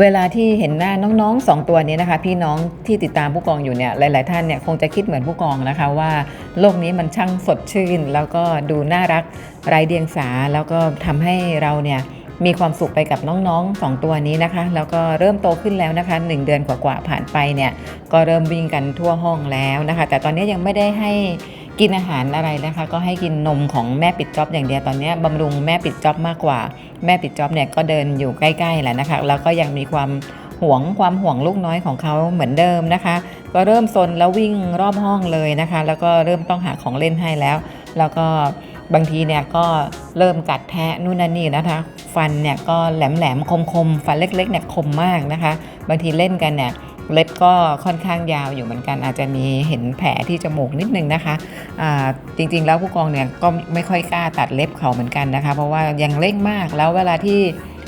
เวลาที่เห็นหน้าน้องๆสองตัวนี้นะคะ พี่น้องที่ติดตามผู้กองอยู่เนี่ยหลาย ๆ ท่านเนี่ยคงจะคิดเหมือนผู้กองนะคะว่าโลกนี้มันช่างสดชื่น แล้วก็ดูน่ารักไร้เดียงสา แล้วก็ทำให้เราเนี่ยมีความสุขไปกับน้องๆสองตัวนี้นะคะ แล้วก็เริ่มโตขึ้นแล้วนะคะหนึ่งเดือนกว่าๆผ่านไปเนี่ยก็เริ่มวิ่งกันทั่วห้องแล้วนะคะ แต่ตอนนี้ยังไม่ได้ให้ กินอาหารอะไรนะคะ ก็ให้กินนมของแม่ปิดจ๊อบอย่างเดียวตอนนี้บำรุงแม่ปิดจ๊อบมากกว่า แม่ปิดจ๊อบเนี่ยก็เดินอยู่ใกล้ๆแหละนะคะแล้วก็ยังมีความห่วงความห่วงลูกน้อยของเขาเหมือนเดิมนะคะ ก็เริ่มซนแล้ววิ่งรอบห้องเลยนะคะ แล้วก็เริ่มต้องหาของเล่นให้แล้ว แล้วก็บางทีเนี่ยก็เริ่มกัดแทะนู่นนั่นนี่นะคะ ฟันเนี่ยก็แหลมๆคมๆฟันเล็กๆเนี่ยคมมากนะคะ บางทีเล่นกันเนี่ย เล็บก็ค่อนข้างยาวอยู่เหมือนกันอาจจะมีเห็นแผลที่จมูกนิดนึงนะคะอ่าจริงๆ แล้วผู้กองเนี่ยก็ไม่ค่อยกล้าตัดเล็บเขาเหมือนกันนะคะ เพราะว่ายังเร่งมากแล้วเวลาที่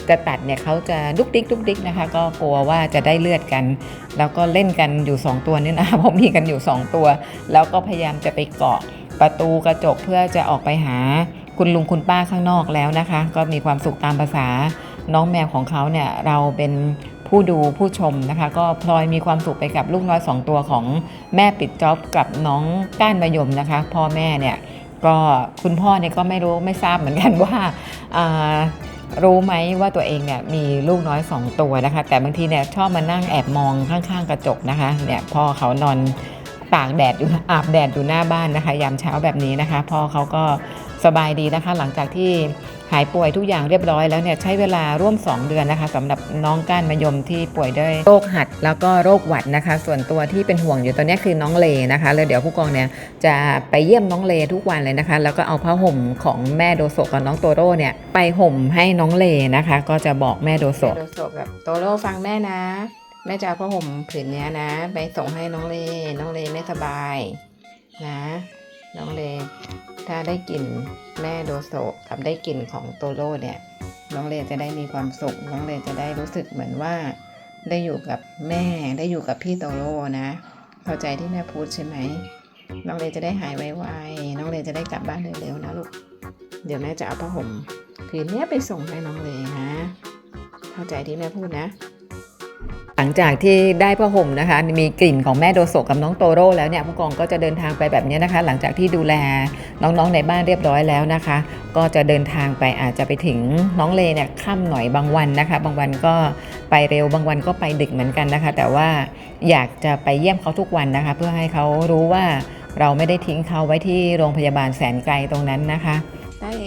จะตัดเนี่ยเขาจะดุกดิกดุกดิกนะคะ ก็กลัวว่าจะได้เลือดกัน แล้วก็เล่นกันอยู่ 2 ตัวนี่นะเพราะมีกันอยู่ 2 ตัว แล้วก็พยายามจะไปเกาะประตูกระจกเพื่อจะออกไปหาคุณลุงคุณป้าข้างนอกแล้วนะคะ ก็มีความสุขตามภาษาน้องแมวของเขาเนี่ยเราเป็น ผู้ดูผู้ชมนะคะ ก็พลอยมีความสุขไปกับลูกน้อยสองตัวของแม่ปิดจ็อบกับน้องก้านมะยมนะคะ พ่อแม่เนี่ยก็คุณพ่อเนี่ยก็ไม่รู้ไม่ทราบเหมือนกันว่าอ่ารู้ไหมว่าตัวเองเนี่ยมีลูกน้อยสองตัวนะคะ แต่บางทีเนี่ยชอบมานั่งแอบมองข้างๆ กระจกนะคะเนี่ยพ่อเขานอนตากแดดอยู่อาบแดดอยู่หน้าบ้านนะคะ ยามเช้าแบบนี้นะคะ พ่อเขาก็สบายดีนะคะ หลังจากที่ หายป่วยทุกอย่างเรียบร้อยแล้วเนี่ยใช้เวลาร่วม 2 เดือนนะคะสำหรับน้องก้านมะยมที่ป่วยด้วยโรคหัด แล้วก็โรคหวัดนะคะ ส่วนตัวที่เป็นห่วงอยู่ตอนนี้คือน้องเลนะคะแล้วเดี๋ยวผู้กองเนี่ยจะไปเยี่ยมน้องเลทุกวันเลยนะคะ แล้วก็เอาผ้าห่มของแม่โดโซกับน้องโตโร่เนี่ยไปห่มให้น้องเลนะคะ ก็จะบอกแม่โดโซโดโซกับโตโร่ฟังแม่นะ แม่จะเอาผ้าห่มผืนนี้นะ ไปส่งให้น้องเลน้องเลไม่สบายนะ น้องเล ถ้าได้กลิ่นแม่โดโซกับได้กลิ่นของโตโร่เนี่ย น้องเลจะได้มีความสุข น้องเลจะได้รู้สึกเหมือนว่า ได้อยู่กับแม่ได้อยู่กับพี่โตโร่นะ เข้าใจที่แม่พูดใช่ไหม น้องเลจะได้หายไวๆน้องเลจะได้กลับบ้านเร็วๆนะลูก เดี๋ยวแม่จะเอาผ้าห่มผืนนี้ไปส่งให้น้องเลนะ เข้าใจที่แม่พูดนะ หลังจากที่ได้ผ้าห่มนะคะ มีกลิ่นของแม่โดโซกับน้องโตโร่แล้วเนี่ยผู้กองก็จะเดินทางไปแบบนี้นะคะ หลังจากที่ดูแลน้องๆในบ้านเรียบร้อยแล้วนะคะ ก็จะเดินทางไปอาจจะไปถึงน้องเลเนี่ยค่ำหน่อยบางวันนะคะ บางวันก็ไปเร็วบางวันก็ไปดึกเหมือนกันนะคะ แต่ว่าอยากจะไปเยี่ยมเขาทุกวันนะคะ เพื่อให้เขารู้ว่าเราไม่ได้ทิ้งเขาไว้ที่โรงพยาบาลแสนไกลตรงนั้นนะคะตาเอ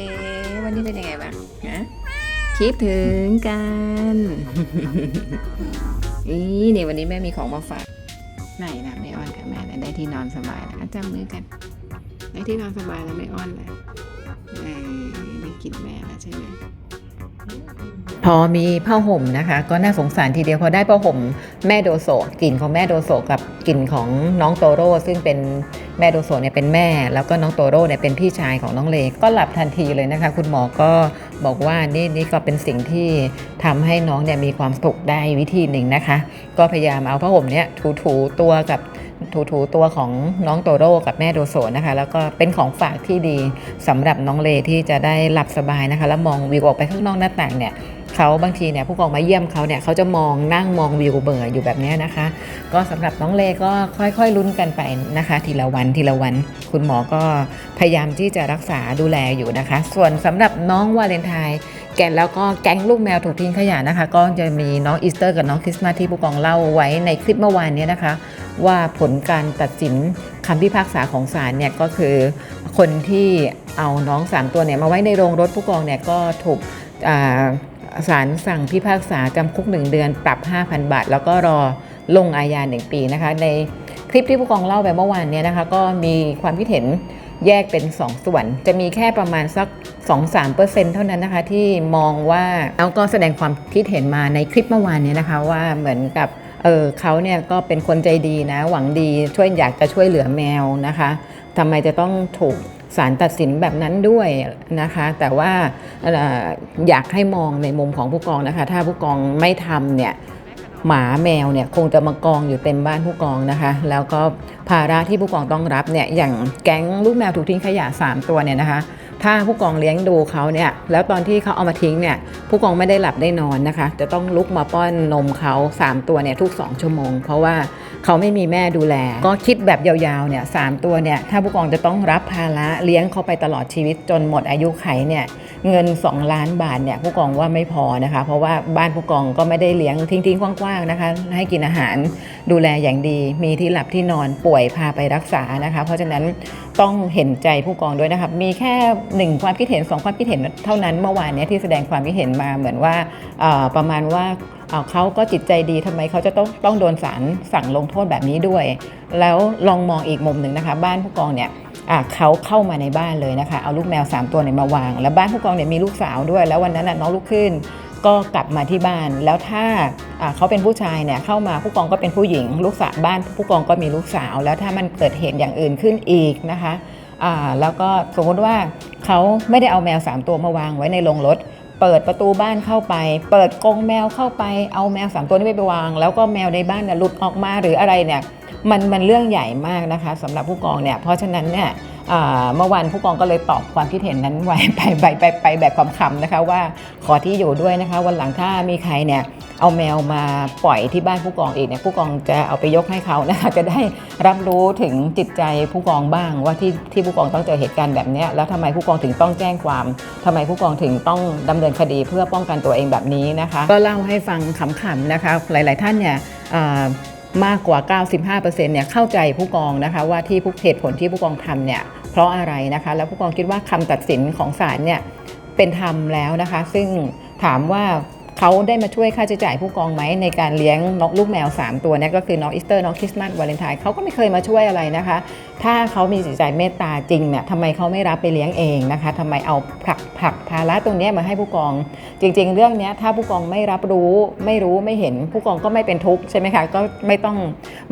วันนี้เป็นยังไงบ้างฮะคิดถึงกัน อีนี่วันนี้แม่มีของมาฝากไหนนะไม่อ้อนกับแม่แล้วได้ที่นอนสบายแล้วอะจับมือกัน ได้ที่นอนสบายแล้วไม่อ้อนแล้วเออได้กินแม่แล้วใช่ไหมพอมีผ้าห่มนะคะ ก็น่าสงสารทีเดียวพอได้ผ้าห่มแม่โดโซะกลิ่นของแม่โดโซะกับ กลิ่นของน้องโตโร่ซึ่งเป็นแม่โดโซเนี่ยเป็นแม่ แล้วก็น้องโตโร่เนี่ยเป็นพี่ชายของน้องเลก็หลับทันทีเลยนะคะ คุณหมอก็บอกว่านี่นี่ก็เป็นสิ่งที่ทำให้น้องเนี่ยมีความสุขได้วิธีหนึ่งนะคะ ก็พยายามเอาผ้าห่มเนี่ยถูๆตัวกับถูๆตัวของน้องโตโร่กับแม่โดโซนะคะ แล้วก็เป็นของฝากที่ดีสำหรับน้องเลที่จะได้หลับสบายนะคะ แล้วมองวิวออกไปข้างนอกหน้าต่างเนี่ย เขาบางทีเนี่ยผู้กองมาเยี่ยมเขาเนี่ยเขาจะมองนั่งมองวิวเบื่ออยู่แบบนี้นะคะ ก็สำหรับน้องเลก็ค่อยๆลุ้นกันไปนะคะ ทีละวันทีละวัน คุณหมอก็พยายามที่จะรักษาดูแลอยู่นะคะ ส่วนสำหรับน้องวาเลนไทน์แกนแล้วก็แก๊งลูกแมวถูกทิ้งขยะนะคะ ก็จะมีน้องอีสเตอร์กับน้องคริสต์มาสที่ผู้กองเล่าไว้ในคลิปเมื่อวานเนี้นะคะ ว่าผลการตัดสินคำพิพากษาของศาลเนี่ยก็คือคนที่เอาน้องสามตัวเนี่ยมาไว้ในโรงรถผู้กองเนี่ยก็ถูก ศาลสั่งพิพากษาจำคุก 1 เดือนปรับ 5,000 บาท แล้วก็รอลงอาญา1ปีนะคะ ในคลิปที่ผู้กองเล่าไปเมื่อวานเนี่ยนะคะ ก็มีความคิดเห็นแยกเป็น 2 ส่วน จะมีแค่ประมาณสัก 2-3%เท่านั้นนะคะ ที่มองว่าแล้วก็แสดงความคิดเห็นมาในคลิปเมื่อวานเนี้นะคะว่าเหมือนกับเออเขาเนี่ยก็เป็นคนใจดีนะ หวังดีช่วยอยากจะช่วยเหลือแมวนะคะทำไมจะต้องถูก ศาลตัดสินแบบนั้นด้วยนะคะ แต่ว่าเอ่ออยากให้มองในมุมของผู้กองนะคะ ถ้าผู้กองไม่ทำเนี่ยหมาแมวเนี่ยคงจะมากองอยู่เต็มบ้านผู้กองนะคะ แล้วก็ภาระที่ผู้กองต้องรับเนี่ยอย่างแก๊งลูกแมวถูกทิ้งขยะ 3 ตัวเนี่ยนะคะ ถ้าผู้กองเลี้ยงดูเขาเนี่ยแล้วตอนที่เขาเอามาทิ้งเนี่ยผู้กองไม่ได้หลับได้นอนนะคะ จะต้องลุกมาป้อนนมเขา 3 ตัวเนี่ยทุก 2 ชั่วโมง เพราะว่าเขาไม่มีแม่ดูแล ก็คิดแบบยาวๆเนี่ยสามตัวเนี่ยถ้าผู้กองจะต้องรับภาระเลี้ยงเขาไปตลอดชีวิตจนหมดอายุไขเนี่ยเงิน 2 ล้านบาทเนี่ยผู้กองว่าไม่พอนะคะ เพราะว่าบ้านผู้กองก็ไม่ได้เลี้ยงทิ้งๆกว้างๆนะคะ ให้กินอาหารดูแลอย่างดี มีที่หลับที่นอนป่วยพาไปรักษานะคะ เพราะฉะนั้นต้องเห็นใจผู้กองด้วยนะคะมีแค่หนึ่งความคิดเห็นสองความคิดเห็นเท่านั้นเมื่อวานนี้ที่แสดงความคิดเห็นมาเหมือนว่าประมาณว่าเขาก็จิตใจดีทำไมเขาจะต้องต้องโดนศาลสั่งลงโทษแบบนี้ด้วย แล้วลองมองอีกมุมหนึ่งนะคะ บ้านผู้กองเนี่ยเขาเข้ามาในบ้านเลยนะคะ เอาลูกแมว 3 ตัวเนี่ยมาวาง แล้วบ้านผู้กองเนี่ยมีลูกสาวด้วย แล้ววันนั้นน้องลูกขึ้นก็กลับมาที่บ้าน แล้วถ้าเขาเป็นผู้ชายเนี่ยเข้ามาผู้กองก็เป็นผู้หญิง ลูกสาวบ้านผู้กองก็มีลูกสาว แล้วถ้ามันเกิดเหตุอย่างอื่นขึ้นอีกนะคะ แล้วก็สมมติว่าเขาไม่ได้เอาแมว 3 ตัวมาวางไว้ในโรงรถ เปิดประตูบ้านเข้าไป เปิดกรงแมวเข้าไป เอาแมวสามตัวนี้ไปวาง แล้วก็แมวในบ้านเนี่ยหลุดออกมาหรืออะไรเนี่ย มันมันเรื่องใหญ่มากนะคะสำหรับผู้กองเนี่ยเพราะฉะนั้นเนี่ยเมื่อวานผู้กองก็เลยตอบความคิดเห็นนั้นไว้ไปไปไปไปแบบความคำนะคะว่าขอที่อยู่ด้วยนะคะ วันหลังถ้ามีใครเนี่ยเอาแมวมาปล่อยที่บ้านผู้กองอีกเนี่ยผู้กองจะเอาไปยกให้เขานะคะจะได้รับรู้ถึงจิตใจผู้กองบ้าง ว่าที่ที่ผู้กองต้องเจอเหตุการณ์แบบนี้แล้วทำไมผู้กองถึงต้องแจ้งความทำไมผู้กองถึงต้องดำเนินคดีเพื่อป้องกันตัวเองแบบนี้นะคะ ก็เล่าให้ฟังขำๆนะคะหลาย ๆ ท่านเนี่ย มากกว่า 95%เนี่ยเข้าใจผู้กองนะคะว่าที่ผู้เหตุผลที่ผู้กองทำเนี่ยเพราะอะไรนะคะ แล้วผู้กองคิดว่าคำตัดสินของศาลเนี่ยเป็นธรรมแล้วนะคะ ซึ่งถามว่า เขาได้มาช่วยค่าใช้จ่ายผู้กองไหมในการเลี้ยงนกลูกแมว 3 ตัวเนี่ยก็คือน้องอีสเตอร์น้องคริสต์มาสวาเลนไทน์เขาก็ไม่เคยมาช่วยอะไรนะคะ ถ้าเขามีจิตใจเมตตาจริงเนี่ยทำไมเขาไม่รับไปเลี้ยงเองนะคะทำไมเอาผลักผลักภาระตรงนี้มาให้ผู้กอง จริง ๆ เรื่องนี้ถ้าผู้กองไม่รับรู้ไม่รู้ไม่เห็นผู้กองก็ไม่เป็นทุกข์ใช่ไหมคะก็ไม่ต้อง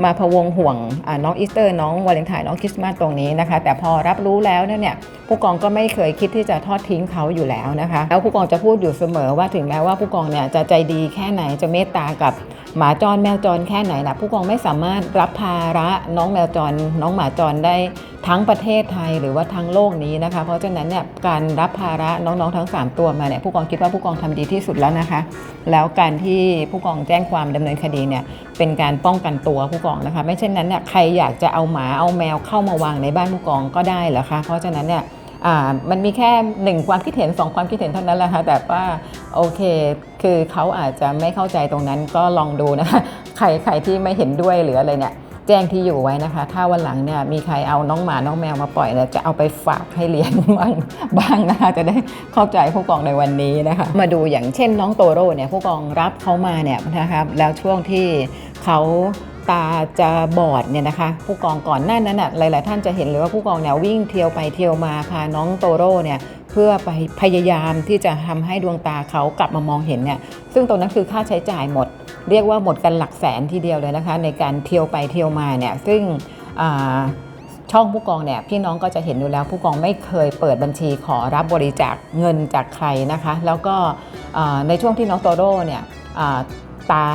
มาพะวงห่วงน้องอีสเตอร์น้องวาเลนไทน์น้องคริสต์มาสตรงนี้นะคะ แต่พอรับรู้แล้วเนี่ยผู้กองก็ไม่เคยคิดที่จะทอดทิ้งเขาอยู่แล้วนะคะแล้วผู้กองจะพูดอยู่เสมอว่าถึงแม้ว่าผู้กองเนี่ยจะใจดีแค่ไหนจะเมตตากับหมาจรแมวจรแค่ไหนนะผู้กองไม่สามารถรับภาระน้องแมวจร น้องหมาจรได้ทั้งประเทศไทยหรือว่าทั้งโลกนี้นะคะ เพราะฉะนั้นเนี่ยการรับภาระน้องๆทั้ง 3 ตัวมาเนี่ยผู้กองคิดว่าผู้กองทำดีที่สุดแล้วนะคะ แล้วการที่ผู้กองแจ้งความดำเนินคดีเนี่ยเป็นการป้องกันตัวผู้กองนะคะ ไม่เช่นนั้นเนี่ยใครอยากจะเอาหมาเอาแมวเข้ามาวางในบ้านผู้กองก็ได้เหรอคะเพราะฉะนั้นเนี่ย มันมีแค่หนึ่งความคิดเห็นสองความคิดเห็นเท่านั้นแหละค่ะแต่ว่าโอเค คือเขาอาจจะไม่เข้าใจตรงนั้นก็ลองดูนะคะใครใครที่ไม่เห็นด้วยหรืออะไรเนี่ยแจ้งที่อยู่ไว้นะคะ ถ้าวันหลังเนี่ยมีใครเอาน้องหมา น้องแมวมาปล่อยเนี่ยจะเอาไปฝากให้เลี้ยงบ้างบ้างนะคะ จะได้เข้าใจผู้กองในวันนี้นะคะ มาดูอย่างเช่นน้องโตโร่เนี่ยผู้กองรับเขามาเนี่ยนะครับแล้วช่วงที่เขา ตาจะบอดเนี่ยนะคะผู้กองก่อนหน้านั้นอะหลาย ๆ ท่านจะเห็นเลยว่าผู้กองเนี่ยวิ่งเที่ยวไปเที่ยวมาพาน้องโตโร่เนี่ยเพื่อไปพยายามที่จะทำให้ดวงตาเขากลับมามองเห็นเนี่ยซึ่งตรงนั้นคือค่าใช้จ่ายหมด เรียกว่าหมดกันหลักแสนทีเดียวเลยนะคะ ในการเที่ยวไปเที่ยวมาเนี่ยซึ่งช่องผู้กองเนี่ยพี่น้องก็จะเห็นอยู่แล้วผู้กองไม่เคยเปิดบัญชีขอรับบริจาคเงินจากใครนะคะ แล้วก็ในช่วงที่น้องโตโร่เนี่ยตา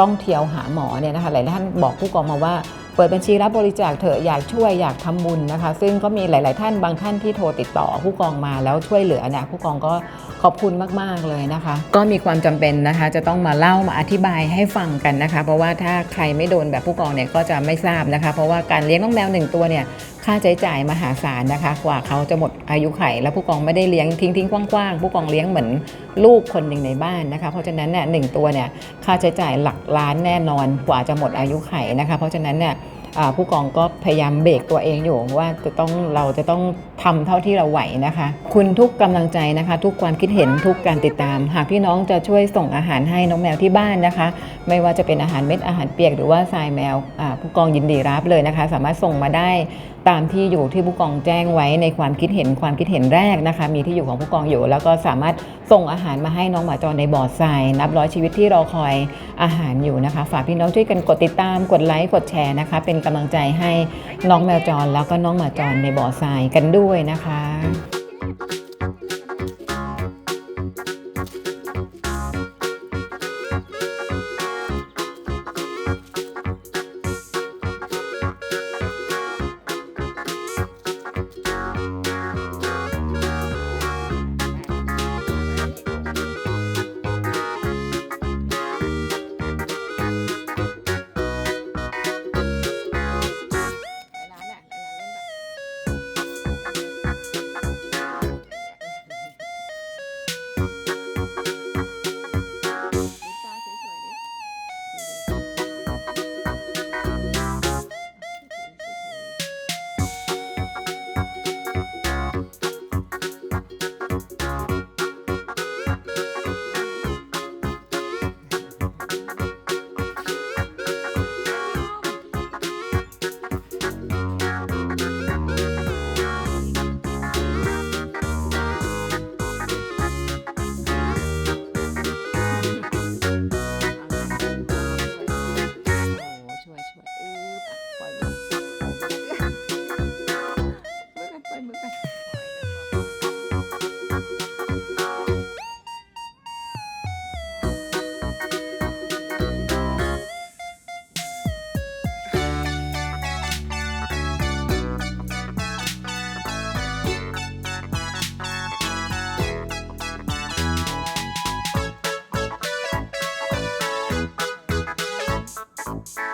ต้องเที่ยวหาหมอเนี่ยนะคะหลายท่านบอกผู้กองมาว่าเปิดบัญชีรับบริจาคเถอะอยากช่วยอยากทำบุญนะคะ ซึ่งก็มีหลาย ๆ ท่านบางท่านที่โทรติดต่อผู้กองมาแล้วช่วยเหลือเนี่ยผู้กองก็ขอบคุณมาก ๆ เลยนะคะ ก็มีความจำเป็นนะคะ จะต้องมาเล่ามาอธิบายให้ฟังกันนะคะ เพราะว่าถ้าใครไม่โดนแบบผู้กองเนี่ยก็จะไม่ทราบนะคะ เพราะว่าการเลี้ยงน้องแมวหนึ่งตัวเนี่ยค่าใช้จ่ายมหาศาลนะคะ กว่าเขาจะหมดอายุไข แล้วผู้กองไม่ได้เลี้ยงทิ้งทิ้งๆกว้างๆผู้กองเลี้ยงเหมือนลูกคนหนึ่งในบ้านนะคะ เพราะฉะนั้นเนี่ยหนึ่งตัวเนี่ยค่าใช้จ่ายหลักล้านแน่นอนกว่าจะหมดอายุไขนะคะ เพราะฉะนั้นเนี่ยผู้กองก็พยายามเบรกตัวเองอยู่ว่าจะต้องเราจะต้องทำเท่าที่เราไหวนะคะ คุณทุกกำลังใจนะคะ ทุกความคิดเห็นทุกการติดตาม หากพี่น้องจะช่วยส่งอาหารให้น้องแมวที่บ้านนะคะ ไม่ว่าจะเป็นอาหารเม็ดอาหารเปียกหรือว่าทรายแมวผู้กองยินดีรับเลยนะคะ สามารถส่งมาได้ตามที่อยู่ที่ผู้กองแจ้งไว้ในความคิดเห็นความคิดเห็นแรกนะคะ มีที่อยู่ของผู้กองอยู่ แล้วก็สามารถส่งอาหารมาให้น้องหมาจรในบ่อทรายนับร้อยชีวิตที่รอคอยอาหารอยู่นะคะ ฝากพี่น้องช่วยกันกดติดตามกดไลค์กดแชร์นะคะ เป็นกำลังใจให้น้องแมวจรแล้วก็น้องหมาจรในบ่อทรายกันด้วยนะคะ Tchau!